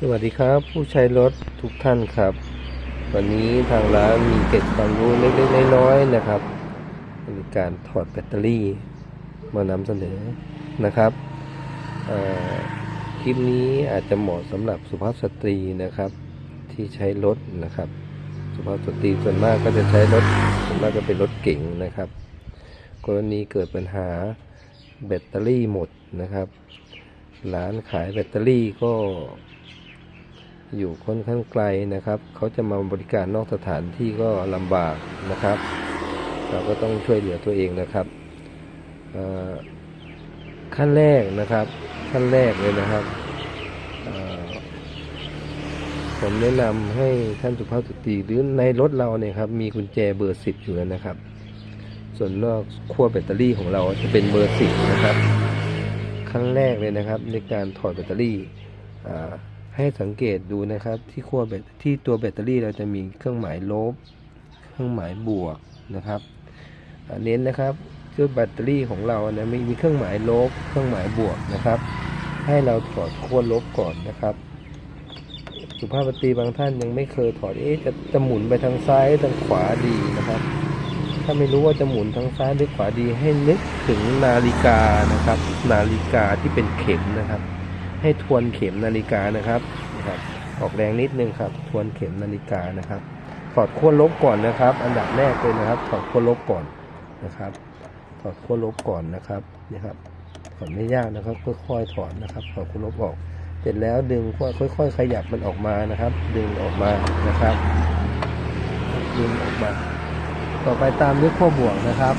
สวัสดีครับ ผู้ใช้รถทุกท่านครับ วันนี้ทางร้านมีเกร็ดความรู้เล็กๆน้อยๆนะครับในการถอดแบตเตอรี่มานำเสนอนะครับคลิปนี้อาจจะเหมาะสำหรับสุภาพสตรีนะครับ ที่ใช้รถนะครับ สุภาพสตรีส่วนมากก็จะใช้รถส่วนมากก็เป็นรถเก๋งนะครับ กรณีเกิดปัญหาแบตเตอรี่หมดนะครับร้านขายแบตเตอรี่ก็ อยู่ค่อนข้างไกลนะครับ เขาจะมาบริการนอกสถานที่ก็ลำบากนะครับ เราก็ต้องช่วยเหลือตัวเองนะครับขั้นแรกนะครับขั้นแรกเลยนะครับผมแนะนำให้ท่านสุภาพสตรีหรือในรถเราเนี่ยครับมีกุญแจเบอร์สิบอยู่แล้วนะครับ ส่วนนอกขั้วแบตเตอรี่ของเราจะเป็นเบอร์สิบนะครับครั้งแรกเลยนะครับในการถอดแบตเตอรี่อ่า ให้สังเกตดูนะครับที่ขั้วแบตที่ตัวแบตเตอรี่เราจะมีเครื่องหมายลบ เครื่องหมายบวกนะครับเน้นนะครับคือแบตเตอรี่ของเรานะมีมีเครื่องหมายลบ เครื่องหมายบวกนะครับ ให้เราถอดขั้วลบก่อนนะครับสุภาพสตรีบางท่านยังไม่เคยถอดเอ๊ะจะจะหมุนไปทางซ้ายทางขวาดีนะครับ ถ้าไม่รู้ว่าจะหมุนทางซ้ายหรือขวาดีให้นึกถึงนาฬิกานะครับ นาฬิกาที่เป็นเข็มนะครับ ให้ทวนเข็มนาฬิกานะครับนะครับ ออกแรงนิดนึงครับ ทวนเข็มนาฬิกานะครับถอดขั้วลบก่อนนะครับ อันดับแรกเลยนะครับ ถอดขั้วลบก่อนนะครับ ถอดขั้วลบก่อนนะครับนี่ครับถอดไม่ยากนะครับ ค่อยๆถอดนะครับ ถอดขั้วลบออก เสร็จแล้วดึงค่อยๆขยับมันออกมานะครับ ดึงออกมานะครับ ดึงออกมา ต่อไปตามด้วยขั้วบวกนะครับ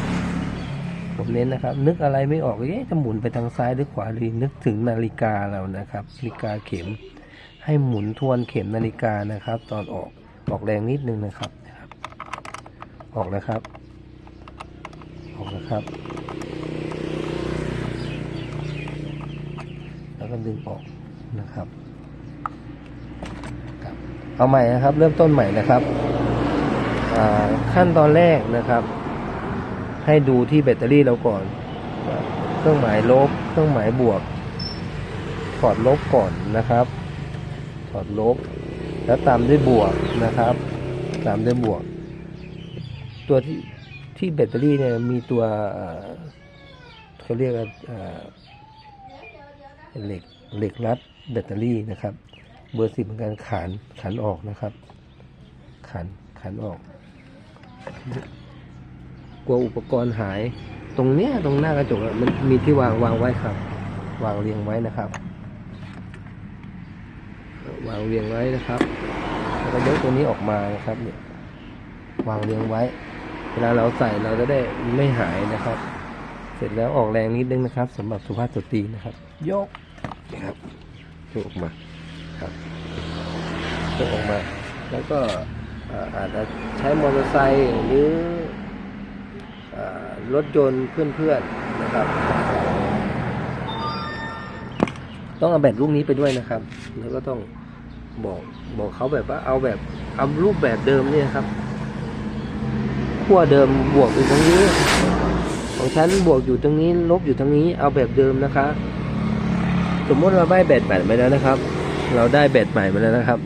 ผมเน้นนะครับ นึกอะไรไม่ออกเอ๊ะจะหมุนไปทางซ้ายหรือขวาหรือนึกถึงนาฬิกาเรานะครับนาฬิกาเข็ม ให้หมุนทวนเข็มนาฬิกานะครับ ตอนออกออกแรงนิดนึงนะครับ ออกแล้วครับ ออกแล้วครับ แล้วก็ดึงออกนะครับเอาใหม่นะครับ เริ่มต้นใหม่นะครับขั้นตอนแรกนะครับ ให้ดูที่แบตเตอรี่เราก่อน เครื่องหมายลบ เครื่องหมายบวก ถอดลบก่อนนะครับ ถอดลบ แล้วตามด้วยบวกนะครับ ตามด้วยบวก ตัวที่ที่แบตเตอรี่เนี่ยมีตัวเขาเรียกว่าเหล็กเหล็กรัดแบตเตอรี่นะครับ เบอร์สิบเป็นการขันขันออกนะครับ ขันขันออก กลัวอุปกรณ์หาย ตรงเนี้ยตรงหน้ากระจกมันมีที่วางวางไว้ครับ วางเรียงไว้นะครับ วางเรียงไว้นะครับแล้วก็ยกตัวนี้ออกมานะครับเนี่ยวางเรียงไว้ เวลาเราใส่เราจะได้ไม่หายนะครับ เสร็จแล้วออกแรงนิดนึงนะครับสำหรับสุภาพสตรีนะครับ ยกนะครับยกออกมาครับยกออกมา แล้วก็อาจจะใช้มอเตอร์ไซค์หรือ รถยนต์เพื่อนๆนะครับ ต้องเอาแบบลูกนี้ไปด้วยนะครับ แล้วก็ต้องบอกบอกเขาแบบว่าเอาแบบเอารูปแบบเดิมเนี่ยครับขั้วเดิมบวกอยู่ตรงนี้ ของฉันบวกอยู่ตรงนี้ ลบอยู่ตรงนี้ เอาแบบเดิมนะคะ สมมติเราได้แบตใหม่มาแล้วนะครับ เราได้แบตใหม่มาแล้วนะครับ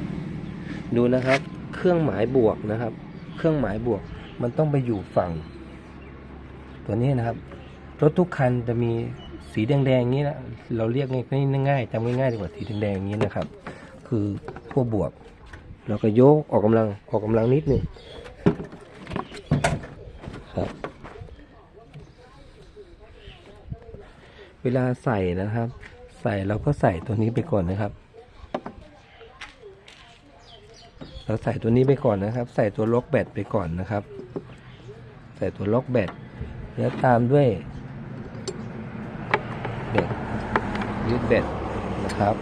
ดูนะครับ เครื่องหมายบวกนะครับ เครื่องหมายบวกมันต้องไปอยู่ฝั่ง ตัวนี้นะครับ รถทุกคันจะมีสีแดงๆอย่างนี้นะเราเรียกง่ายๆจำง่ายๆดีกว่าสีแดงๆอย่างนี้นะครับ คือพวกบวก เราก็ยกออกกำลังออกกำลังนิดหนึ่งครับ เวลาใส่นะครับ ใส่เราก็ใส่ตัวนี้ไปก่อนนะครับเราใส่ตัวนี้ไปก่อนนะครับ ใส่ตัวล็อกแบตไปก่อนนะครับ ใส่ตัวล็อกแบต แล้วตามด้วยแบตยึดแบตนะครับ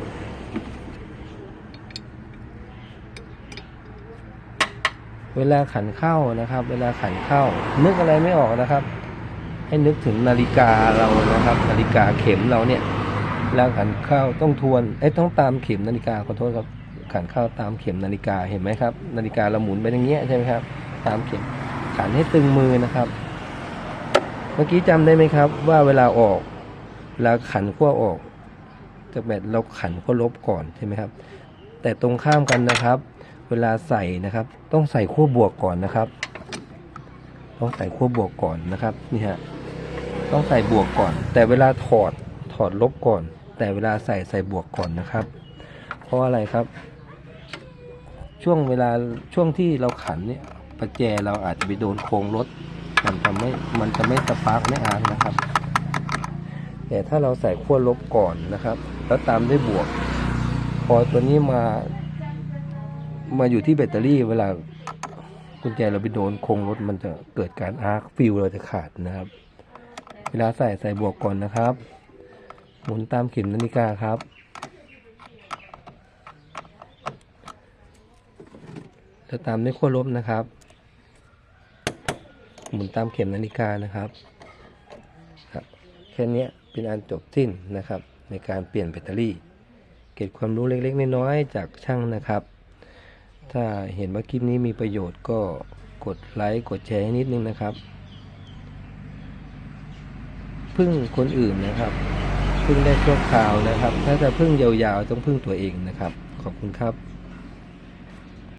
เวลาขันเข้านะครับ เวลาขันเข้า นึกอะไรไม่ออกนะครับ ให้นึกถึงนาฬิกาเรานะครับ นาฬิกาเข็มเราเนี่ยเวลาขันเข้าต้องทวนไอ้ต้องตามเข็มนาฬิกาขอโทษครับขันเข้าตามเข็มนาฬิกาเห็นไหมครับ นาฬิกาเราหมุนไปอย่างเงี้ยใช่ไหมครับ ตามเข็มขันให้ตึงมือนะครับ มื่อกี้จำได้ไหมครับ ว่าเวลาออกเวลาขันขั้วออกจากแบตเราขันขั้วลบก่อนใช่ไหมครับ แต่ตรงข้ามกันนะครับ เวลาใส่นะครับ ต้องใส่ขั้วบวกก่อนนะครับ ต้องใส่ขั้วบวกก่อนนะครับนี่ฮะต้องใส่บวกก่อน แต่เวลาถอดถอดลบก่อน แต่เวลาใส่ใส่บวกก่อนนะครับ เพราะอะไรครับ ช่วงเวลาช่วงที่เราขันเนี่ยประแจเราอาจจะไปโดนโครงรถ มันทำให้มันจะไม่สปาร์กไม่อาร์นะครับ แต่ถ้าเราใส่ขั้วลบก่อนนะครับ แล้วตามด้วยบวก พอตัวนี้มา มาอยู่ที่แบตเตอรี่เวลากุญแจเราไปโดนโครงรถมันจะเกิดการอาร์คฟิลเราจะขาดนะครับ เวลาใส่ใส่บวกก่อนนะครับ หมุนตามเข็มนาฬิกาครับ แล้วตามด้วยขั้วลบนะครับ มุนตามเข็มนาฬิกานะครับครับ แค่นี้เป็นอันจบสิ้นนะครับ ในการเปลี่ยนแบตเตอรี่ เก็บความรู้เล็กๆน้อยๆจากช่างนะครับ ถ้าเห็นว่าคลิปนี้มีประโยชน์ก็กดไลค์กดแชร์ให้นิดนึงนะครับ พึ่งคนอื่นนะครับ พึ่งได้ชั่วคราวนะครับ ถ้าจะพึ่งยาวๆต้องพึ่งตัวเองนะครับ ขอบคุณครับ